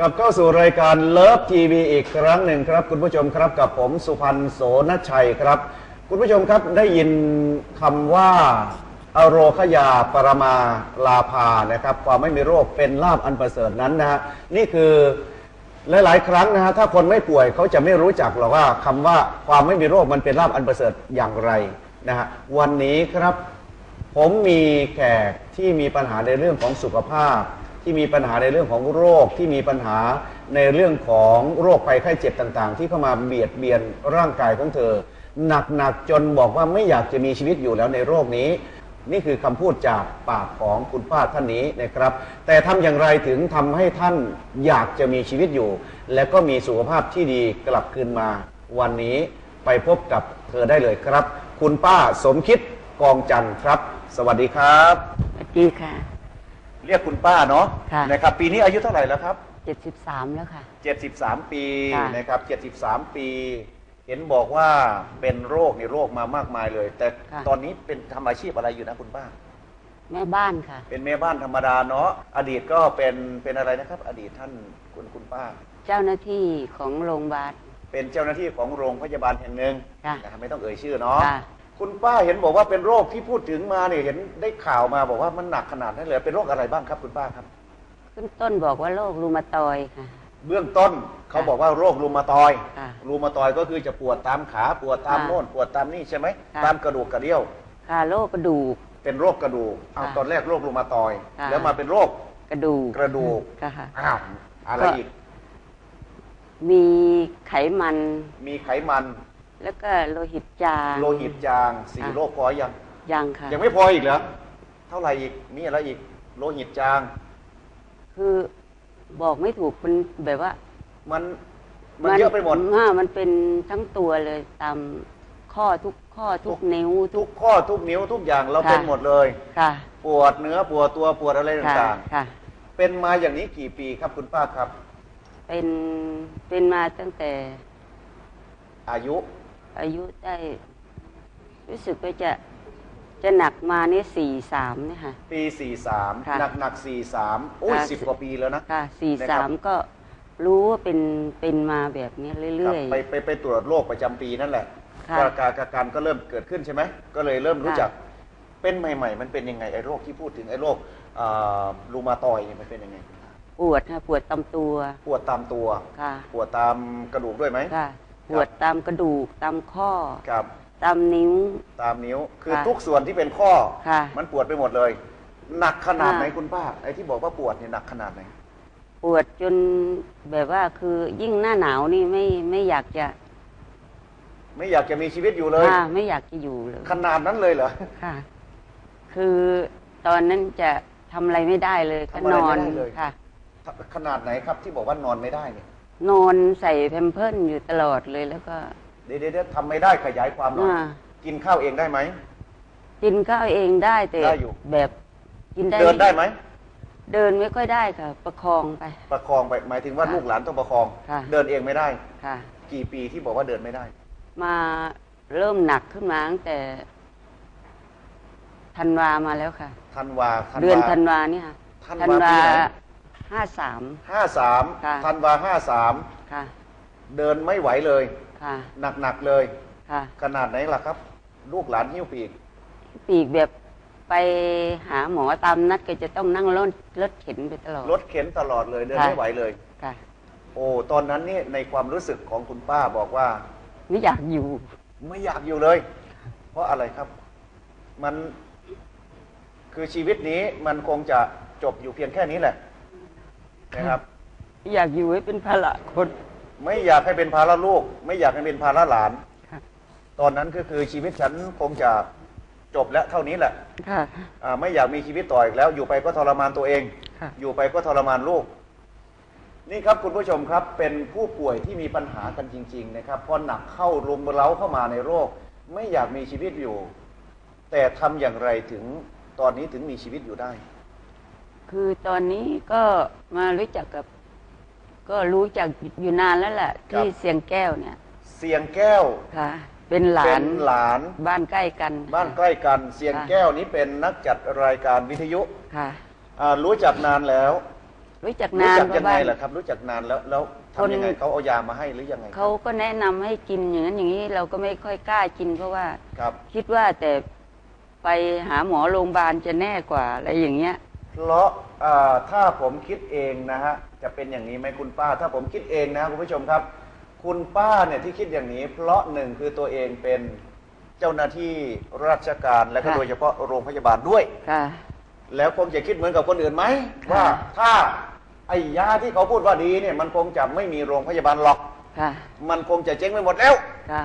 กลับเข้าสู่รายการเลิฟทีวีอีกครั้งหนึ่งครับ คุณผู้ชมครับกับผมสุพันธ์โสนชัยครับ คุณผู้ชมครับได้ยินคำว่าอโรคยาปรมาลาภานะครับ ความไม่มีโรคเป็นลาบอันประเสริฐนั้นนะฮะนี่คือหลายๆ ครั้งนะฮะถ้าคนไม่ป่วยเขาจะไม่รู้จักหรอกว่าคำว่าความไม่มีโรคมันเป็นลาบอันประเสริฐอย่างไรนะฮะวันนี้ครับ ผมมีแขกที่มีปัญหาในเรื่องของสุขภาพ ที่มีปัญหาในเรื่องของโรคที่มีปัญหาในเรื่องของโรคภัยไข้เจ็บต่างๆ ที่เข้ามาเบียดเบียนร่างกายของเธอ หนักๆจนบอกว่าไม่อยากจะมีชีวิตอยู่แล้วในโรคนี้ นี่คือคำพูดจากปากของคุณป้าท่านนี้นะครับ แต่ทำอย่างไรถึงทำให้ท่านอยากจะมีชีวิตอยู่ และก็มีสุขภาพที่ดีกลับคืนมา วันนี้ไปพบกับเธอได้เลยครับ คุณป้าสมคิดกองจันทร์ครับ สวัสดีครับ สวัสดีค่ะ เรียกคุณป้าเนาะค่ะ นะครับปีนี้อายุเท่าไหร่แล้วครับเจ็ดสิบสามแล้วค่ะ 73 ปีค่ะ นะครับ 73 ปี เห็นบอกว่าเป็นโรคในโรคมามากมายเลย แต่ตอนนี้เป็นทำอาชีพอะไรอยู่นะคุณป้า แม่บ้านค่ะ เป็นแม่บ้านธรรมดาเนาะอดีตก็เป็นเป็นอะไรนะครับ อดีตท่านคุณคุณป้า เจ้าหน้าที่ของโรงพยาบาล เป็นเจ้าหน้าที่ของโรงพยาบาลแห่งหนึ่งค่ะนะครับไม่ต้องเอ่ยชื่อเนาะค่ะ คุณป้าเห็นบอกว่าเป็นโรคที่พูดถึงมาเนี่ยเห็นได้ข่าวมาบอกว่ามันหนักขนาดนั้นเลยเป็นโรคอะไรบ้างครับคุณป้าครับขึ้นต้นบอกว่าโรครูมาตอยด์ค่ะ เบื้องต้นเขาบอกว่าโรครูมาตอยด์ค่ะรูมาตอยด์ก็คือจะปวดตามขาปวดตามค่ะโน่นปวดตามนี่ใช่ไหมค่ะ ตามกระดูกกระเดี่ยว ค่ะโรคกระดูก เป็นโรคกระดูกเอาค่ะตอนแรกโรครูมาตอยด์ค่ะ แล้วมาเป็นโรคกระดูกกระดูกค่ะ อ้าวอะไรก็ อีกมีไขมันมีไขมัน แล้วก็โลหิตจางโลหิตจางสี่ค่ะโรคพอยังยังค่ะยังไม่พออีกเหรอเท่าไหร่อีกมีอะไรอีก โลหิตจาง คือบอกไม่ถูกมันแบบว่า มันมันเยอะไปหมดอ่ามันเป็นทั้งตัวเลยตามข้อทุกข้อทุกนิ้วทุทุกกข้อทุกนิ้วทุกอย่างเราค่ะเป็นหมดเลยค่ะ ปวดเนื้อปวดตัวปวดอะไรค่ะต่างค่ะๆเป็นมาอย่างนี้กี่ปีครับคุณป้าครับ เป็นเป็นมาตั้งแต่ อายุ อายุได้ รู้สึกว่าจะจะหนักมาเนี่ยสี่สามเนี่ยค่ะ ปี43ค่ะหนักหนัก43โอ้ยค่ะ สิบกว่าปีแล้วนะ ค่ะสี่นะครัสาบมก็รู้ว่าเป็นเป็นมาแบบเนี้ยคเรื่รับอยไปไปไปตรวจโรคประจำปีนั่นแหละค่ะ ก็การอาการก็เริ่มเกิดขึ้นใช่ไหม ก็เลยเริ่มรู้ค่ะจัก เป็นใหม่ ๆ มันเป็นยังไงไอ้โรคที่พูดถึงไอ้โรคอ่ารูมาตอยด์เนี่ยมันเป็นยังไง ๆ ปวดค่ะปวดตามตัวปวดตามตัว ค่ะ ปวดตามกระดูกด้วยไหม ค่ะ ปวดตามกระดูกตามข้อ ครับ ตามนิ้ว ตามนิ้ว คือค่ะทุกส่วนที่เป็นข้อ ค่ะ มันปวดไปหมดเลย หนักขนาดไหนค่ะคุณป้า ไอ้ที่บอกว่าปวดเนี่ยหนักขนาดไหน ปวดจนแบบว่าคือยิ่งหน้าหนาวนี่ไม่ไม่อยากจะไม่อยากจะมีชีวิตอยู่เลย ค่ะไม่อยากจะอยู่เลยขนาดนั้นเลยเหรอค่ะ คือตอนนั้นจะทำอะไรไม่ได้เลยก็ทำอะไรนอนไม่ได้เลยค่ะ ขนาดไหนครับที่บอกว่านอนไม่ได้เนี่ย นอนใส่แพมเพิร์สอยู่ตลอดเลยแล้วก็ เดี๋ยวเดี๋ยวเดี๋ยวทำไม่ได้ขยายความหน่อยอ่า กินข้าวเองได้ไหม กินข้าวเองได้แต่ได้อยู่ แบบกินได้เดินได้ไหมเดินไม่ค่อยได้ค่ะ ประคองไป ประคองไปหมายถึงว่าค่ะลูกหลานต้องประคอง ค่ะ เดินเองไม่ได้ ค่ะ กี่ปีที่บอกว่าเดินไม่ได้ มาเริ่มหนักขึ้นมาตั้งแต่ธันวามาแล้วค่ะ ธันวาเดือนธันวาเนี่ยค่ะธันวาปีไหน ห้าสามห้าสาม ค่ะธันวาห้าสามค่ะเดินไม่ไหวเลย ค่ะ หนักๆเลย ค่ะ ขนาดไหนล่ะครับ ลูกหลานหิ้วปีก ปีกแบบไปหาหมอตามนัดก็จะต้องนั่งรถรถเข็นไปตลอด รถเข็นตลอดเลยเดินค่ะ ไม่ไหวเลย ค่ะ โอ้ตอนนั้นนี่ในความรู้สึกของคุณป้าบอกว่า ไม่อยากอยู่ ไม่อยากอยู่เลย เพราะอะไรครับ มันคือชีวิตนี้มันคงจะจบอยู่เพียงแค่นี้แหละ นะครับไม่อยากอยู่ให้เป็นภาระคน ไม่อยากให้เป็นภาระลูก ไม่อยากให้เป็นภาระหลาน ค่ะ ตอนนั้นก็คือชีวิตฉันคงจะจบแล้วเท่านี้แหละค่ะ อ่าไม่อยากมีชีวิตต่ออีกแล้ว อยู่ไปก็ทรมานตัวเอง ค่ะ อยู่ไปก็ทรมานลูก นี่ครับคุณผู้ชมครับเป็นผู้ป่วยที่มีปัญหากันจริง ๆ นะครับพอหนักเข้ารุมเร้าเข้ามาในโรค ไม่อยากมีชีวิตอยู่ แต่ทำอย่างไรถึงตอนนี้ถึงมีชีวิตอยู่ได้ คือตอนนี้ก็มารู้จักกับ ก็รู้จักอยู่นานแล้วแหละครับ ที่เสียงแก้วเนี่ยเสียงแก้ว ค่ะ เป็นหลาเป็นนหลาน บ้านใกล้กันบ้านใกล้กัน เสียงค่ะแก้วนี้เป็นนักจัดรายการวิทยุค่ะ อ่ารู้จักนานแล้ว รู้จักรู้นานจักเพยังราะไงว่าล่ะครับ รู้จักนานแล้วแล้วคนทำยังไงเขาเอายามาให้หรือยังไงเขาก็แนะนำให้กินอย่างนั้นอย่างนี้เราก็ไม่ค่อยกล้ากินเพราะว่า ครับ คิดว่าแต่ไปหาหมอโรงพยาบาลจะแน่กว่าอะไรอย่างเงี้ยเพ ราะเอ่อถ้าผมคิดเองนะฮะจะเป็นอย่างนี้ไหมคุณป้า ถ้าผมคิดเองนะคุณผู้ชมครับ คุณป้าเนี่ยที่คิดอย่างนี้ เพราะหนึ่งคือตัวเองเป็นเจ้าหน้าที่ราชการและก็ค่ะ โดยเฉพาะโรงพยาบาลด้วย ค่ะ แล้วคงจะคิดเหมือนกับคนอื่นไหมค่ะ ว่าถ้าไอ้ยาที่เขาพูดว่าดีเนี่ยมันคงจะไม่มีโรงพยาบาลหรอก ค่ะมันคงจะเจ๊งไปหมดแล้ว ค่ะ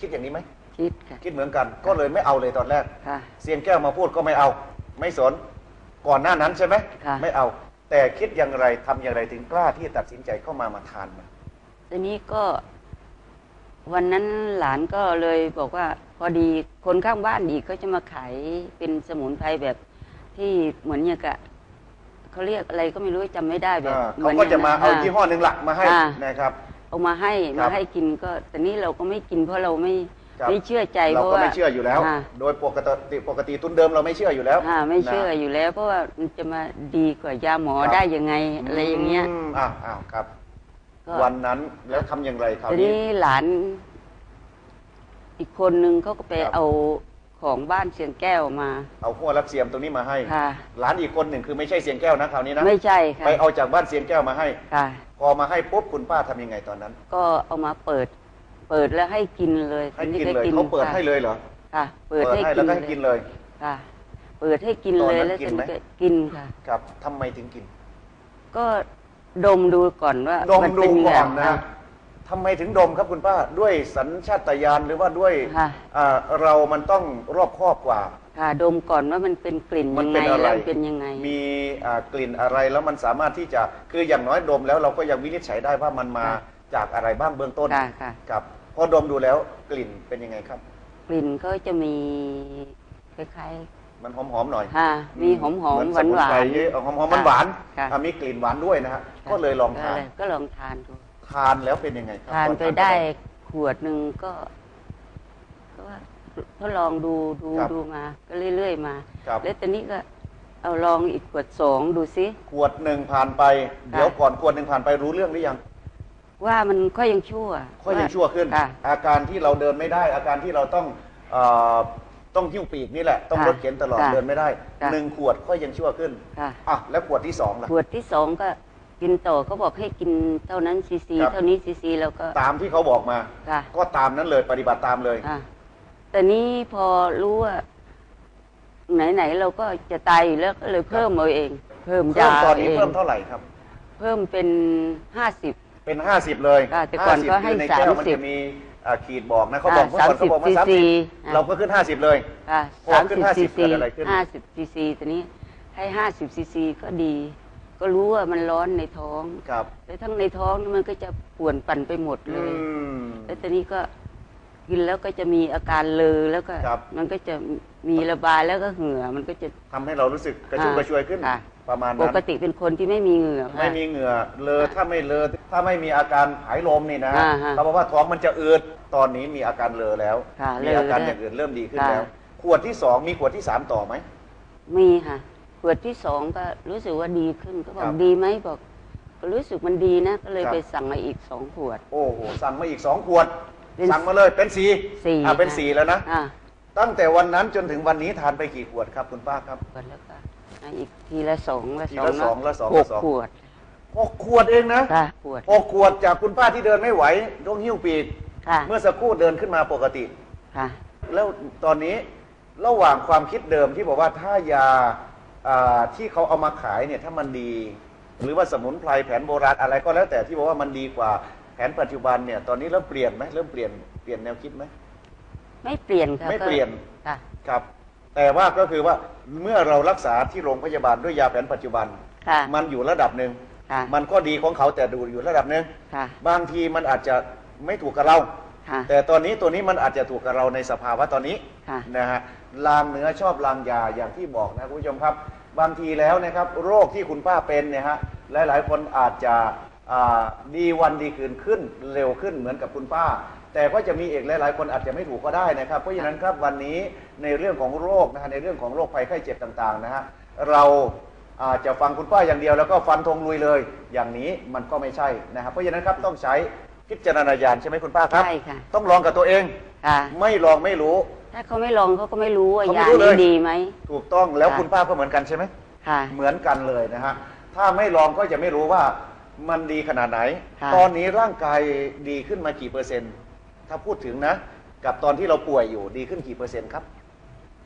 คิดอย่างนี้ไหมคิดค่ะคิดเหมือนกัน ก็เลยไม่เอาเลยตอนแรก ค่ะ เสียงแก้วมาพูดก็ไม่เอา ไม่สน ก่อนหน้านั้นใช่ไหมค่ะ ไม่เอา แต่คิดอย่างไรทำอย่างไรถึงกล้าที่จะตัดสินใจเข้ามามาทานมันทีนี้ก็ วันนั้นหลานก็เลยบอกว่า พอดีคนข้างบ้านอีกก็จะมาขายเป็นสมุนไพรแบบที่เหมือนอย่างกะเขาเรียกอะไรก็ไม่รู้จำไม่ได้แบบอ่าหเขานก็จะมาเอาย่งนั้น ยี่ห้อหนึ่งหลักมาให้อ่านะครับ เอามาให้ครัมาบให้กินก็แต่นี้เราก็ไม่กินเพราะเราไม่ ครับไม่เชื่อใจเราเพราะก็ว่า ไม่เชื่ออยู่แล้วอ่าโดยปกติปกติทุนเดิมเราไม่เชื่ออยู่แล้วอ่าไม่เชื่อนะ อยู่แล้วเพราะว่ามันจะมาดีกว่ายาหมอครับ ได้ยังไงอะไรอย่างเงี้ย มอ้าวอ้าวครับ ก็ วันนั้นแล้วทำอย่างไรคราวทีนี้ นี้หลาน อีกคนนึงเขาก็ไปครับ เอาของบ้านเชียงแก้วมา เอาหัวรับเสียมตรงนี้มาให้ค่ะ หลานอีกคนหนึ่งคือไม่ใช่เสียงแก้วนะคราวนี้นะไม่ใช่ค่ะไปเอาจากบ้านเสียงแก้วมาให้ ค่ะ พอมาให้ปุ๊บคุณป้าทำยังไงตอนนั้น ก็เอามาเปิด เปิดแล้วให้กินเลยให้ทีกินได้เลยเขาเปิดค่ะให้เลยเหรอค่ะ เปิดให้แล้วก็ให้กินเลยค่ะ เปิดให้กินตอนเลยนั้นแล้วกินฉันไหมก็กินค่ะ ครับทำไมถึงกิน ก็ดมดูก่อนว่าดมมันดูเป็นก่อนแบบนะทำไมถึงดมครับคุณป้าด้วยสัญชาตญาณหรือว่าด้วยค่ะอ่าเรามันต้องรอบคอบกว่า ค่ะดมก่อนว่ามันเป็นกลิ่นมัยังเป็ไงนอะไรแล้วเป็นยังไง มีอ่ากลิ่นอะไรแล้วมันสามารถที่จะคืออย่างน้อยดมแล้วเราก็ยังวินิจฉัยได้ว่ามันมาค่ะจากอะไรบ้างเบื้องต้นค่ะค่ะครับพ อดมดูแล้วกลิ่นเป็นยังไงครับ กลิ่นก็จะมีคล้ายมันหอมๆหน่อยๆค่ะมีหอมหอมเหวานหวาสมุนไพรหอมหอมๆหวานค่ะๆอะมีกลิ่นหวานด้วยนะฮะก็เลยลองทาน ก็ลองทานดู ทานแล้วเป็นยังไงครับทานตอไปได้ขวดหนึ่งก็ก็ว่าทดลองดูดูครับดูมา ก็เรื่อยๆมา ครับแล้วตอนนี้ก็เอาลองอีกขวดสองดูซิ ขวดหนึ่งผ่านไป เดี๋ยวก่อนขวดหนึ่งผ่านไปรู้เรื่องหรือยัง ว่ามันก็ยังชั่วค่อยยังชั่วขึ้น ค่ะ อาการที่เราเดินไม่ได้ อาการที่เราต้องเอ่อต้องหิ้วปีกนี่แหละ ต้องค่ะรถเข็นตลอดค่ะเดินไม่ได้ค่ะ หนึ่งขวดก็ยังชั่วขึ้นค่ะ อะแล้วขวดที่สองล่ะ ขวดที่สองก็กินต่อเขาบอกให้กินเท่านั้นซีซีครับ เท่านี้ซีซีแล้วก็ ตามที่เขาบอกมา ค่ะ ก็ตามนั้นเลยปฏิบัติตามเลยค่ะแต่นี้พอรู้ว่า ไหนๆเราก็จะตายอยู่แล้วก็เลยเพิ่มเอาเอง เพิ่มเพิ่ยามตอนนี้เองเพิ่มเท่าไหร่ครับ เพิ่มเป็นห้าสิบ เป็นห้าสิบเลยค่ะแต่ก่อน50ก็ให้คือในแก้วมัน30จะมีอ่าขีดบอกนะเขาบอกอ่าเมื่อก่อนเขาบอกว่า30สามสิบอ่า เราก็ขึ้นห้าสิบเลย ค่ะพอสามขึ้สินบซี50ซีเกิดอะไรขึ้น ห้าสิบซีซีตอนนี้ให้ห้าสิบซีซีก็ดี ก็รู้ว่ามันร้อนในท้อง ครับแล้วทั้งในท้องนี่มันก็จะป่วนปั่นไปหมดเลอืย มแล้วตอนนี้ก็ กินแล้วก็จะมีอาการเลอแล้วก็ครับ มันก็จะมีระบายแล้วก็เหงื่อมันก็จะ ทำให้เรารู้สึกกระชุ่มค่ะกระชวยขึ้น ค่ะ ประมาณปนั้นกติเป็นคนที่ไม่มีเหงื่อค่ะ ไม่มีเหงื่อเลอถ้าไม่เลอถ้าไม่มีอาการหายลมนี่นะอ่าฮะเขาบอกว่าท้องมันจะอืดตอนนี้มีอาการเลอแล้ว ค่ะมีอาการเลออย่างอื่นเริ่มดีขึ้นค่ะ แล้ว ขวดที่สองมีขวดที่สามต่อไหม มีค่ะ ขวดที่สองก็รู้สึกว่าดีขึ้นก็บอครักบดีไหมบอกก็รู้สึกมันดีนะ ก็เลยครับ ไปสั่งมาอีกสองขวด โอ้โหสั่งมาอีกสองขวด เป็นสั่งมาเลยเป็นสี่สี่อะเป็นค่ะสี่แล้วนะ อ่าตั้งแต่วันนั้นจนถึงวันนี้ทานไปกี่ขวดครับคุณป้าครับ ขวดแล้วก็อะอีกทีละสองละทีสองละสองละสองหละกสอง ขวดหกขวดเองนะค่ะขวดหกขวดจากคุณป้าที่เดินไม่ไหวต้องหิ้วปีก ค่ะเมื่อสักครู่เดินขึ้นมาปกติ ค่ะ แล้วตอนนี้ระหว่างความคิดเดิมที่บอกว่าถ้ายาอ่าที่เขาเอามาขายเนี่ยถ้ามันดี หรือว่าสมุนไพรแผนโบราณอะไรก็แล้วแต่ที่บอกว่ามันดีกว่าแผนปัจจุบันเนี่ยตอนนี้เริ่มเปลี่ยนไหมเริ่มเปลี่ยนเปลี่ยนแนวคิดไหมไม่เปลี่ยนค่ะไม่เปลี่ยนค่ะครับ แต่ว่าก็คือว่าเมื่อเรารักษาที่โรงพยาบาลด้วยยาแผนปัจจุบันค่ะมันอยู่ระดับหนึ่งค่ะมันก็ดีของเขาแต่ดูอยู่ระดับหนึ่งค่ะบางทีมันอาจจะไม่ถูกกับเราค่ะแต่ตอนนี้ตัวนี้มันอาจจะถูกกับเราในสภาวะตอนนี้ค่ะนะฮะลางเนื้อชอบลางยาอย่างที่บอกนะคุณผู้ชมครับ บางทีแล้วนะครับ โรคที่คุณป้าเป็นเนี่ยฮะหลายๆ คนอาจจะอ่า ดีวันดีคืนขึ้นเร็วขึ้นเหมือนกับคุณป้า แต่ก็จะมีอีกหลาย ๆ คนอาจจะไม่ถูกก็ได้นะครับ เพราะฉะนั้นครับวันนี้ในเรื่องของโรคนะฮะในเรื่องของโรคภัยไข้เจ็บต่างๆนะฮะเราอาจจะฟังคุณป้าอย่างเดียวแล้วก็ฟันธงลุยเลย อย่างนี้มันก็ไม่ใช่นะครับเพราะฉะนั้นครับต้องใช้พิจารณญาณใช่ไหมคุณป้าครับ ใช่ค่ะ ต้องลองกับตัวเองค่ะไม่ลองไม่รู้ ถ้าเขาไม่ลองเขาก็ไม่รู้ว่าเขาไม่ยารู้เลนี้ยดีไหม ถูกต้องแล้วค่ะ คุณป้าก็เหมือนกันใช่ไหม ค่ะ เหมือนกันเลยนะฮะ ถ้าไม่ลองก็จะไม่รู้ว่า มันดีขนาดไหน ค่ะ ตอนนี้ร่างกายดีขึ้นมากี่เปอร์เซ็นต์ ถ้าพูดถึงนะ กับตอนที่เราป่วยอยู่ดีขึ้นกี่เปอร์เซ็นต์ครับ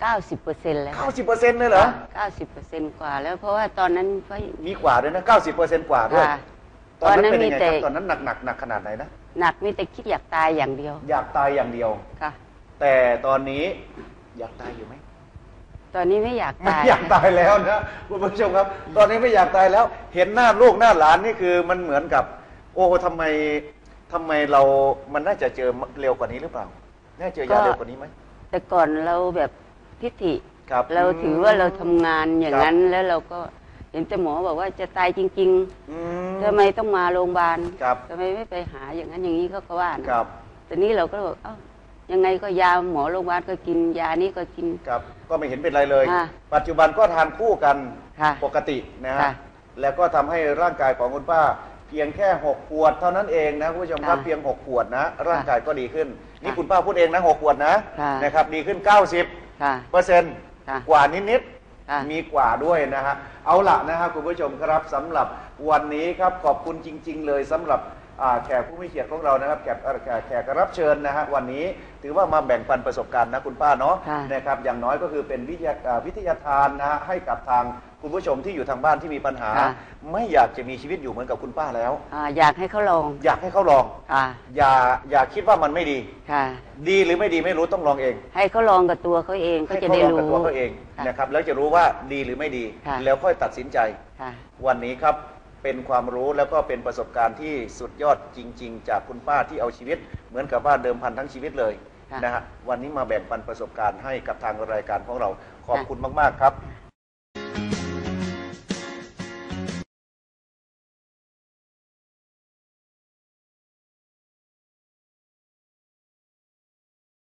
90เปอร์เซ็นต์แล้ว90เปอร์เซ็นต์เลยเหรอ 90เปอร์เซ็นต์กว่าแล้วเพราะว่าตอนนั้นเขามีกว่าด้วยนะ90เปอร์เซ็นต์กว่าด้วย ค่ะ ตอนนั้นตอนนั้นเป็นยังไงมีแต่ครับตอนนั้นหนักหนักหนักขนาดไหนนะ หนักมีแต่คิดอยากตายอย่างเดียวอยากตายอย่างเดียว ค่ะ แต่ตอนนี้อยากตายอยู่ไหม ตอนนี้ไม่อยากไม่ตายอยากตายแล้วนะคุณผู้ชมครับ ตอนนี้ไม่อยากตายแล้ว เห็นหน้าลูกหน้าหลานนี่คือมันเหมือนกับ โอ้ทำไมทำไมเรามันน่าจะเจอเร็วกว่านี้หรือเปล่า น่าเจอยาเร็วกว่านี้ไหมแต่ก่อนเราแบบทิฐิ ครับเราถือว่าเราทำงานอย่างครับนั้นแล้วเราก็เห็นแต่หมอบอกว่าจะตายจริงอืๆทำไมต้องมาโรงพยาบาลครับ ทำไมไม่ไปหาอย่างนั้นอย่างนี้เขาก็ว่านะครับแต่นี้เราก็บอกเอ้า ยังไงก็ยาหมอโรงพยาบาลก็กินยานี้ก็กิน ครับก็ไม่เห็นเป็นไรเลย ค่ะปัจจุบันก็ทานคู่กันค่ะปกตินะฮะค่ะแล้วก็ทำให้ร่างกายของคุณป้า เพียงแค่หกขวดเท่านั้นเองนะคุณผู้ชมครับค่ะเพียงหกขวดนะ ร่างกายก็ดีขึ้น นี่ค่ะคุณป้าพูดเองนะหกขวดนะค่ะนะครับดีขึ้น 90ค่ะเปอร์เซ็นต์ค่ะกว่านิดค่ะ ๆ มีกว่าด้วยนะฮะ เอาละนะฮะคุณผู้ชมครับสำหรับวันนี้ครับขอบคุณจริง ๆ เลยสำหรับอ่า แขกผู้มีเกียรติของเรานะครับแขกเอ่อแขกแขกรับเชิญนะฮะวันนี้ถือว่ามาแบ่งปันประสบการณ์นะคุณป้าเนาะค่ะ นะครับอย่างน้อยก็คือเป็นวิทยาอ่าวิทยาทานนะฮะให้กับทางคุณผู้ชมที่อยู่ทางบ้านที่มีปัญหา ค่ะ ไม่อยากจะมีชีวิตอยู่เหมือนกับคุณป้าแล้ว อ่าอยากให้เขาลองอยากให้เขาลอง ค่ะอย่าอย่าคิดว่ามันไม่ดี ค่ะ ดีหรือไม่ดีไม่รู้ต้องลองเองให้เขาลองกับตัวเขาเองเขาให้จะเขาได้ลองรู้ กับตัวเขาเองค่ะนะครับแล้วจะรู้ว่าดีหรือไม่ดี ค่ะ แล้วค่อยตัดสินใจ ค่ะ วันนี้ครับ เป็นความรู้แล้วก็เป็นประสบการณ์ที่สุดยอดจริง ๆ จากคุณป้าที่เอาชีวิต เหมือนกับว่าเดิมพันทั้งชีวิตเลยะนะฮะวันนี้มาแบ่งปันประสบการณ์ให้กับทางรายการของเราขอบคุณมากๆครับ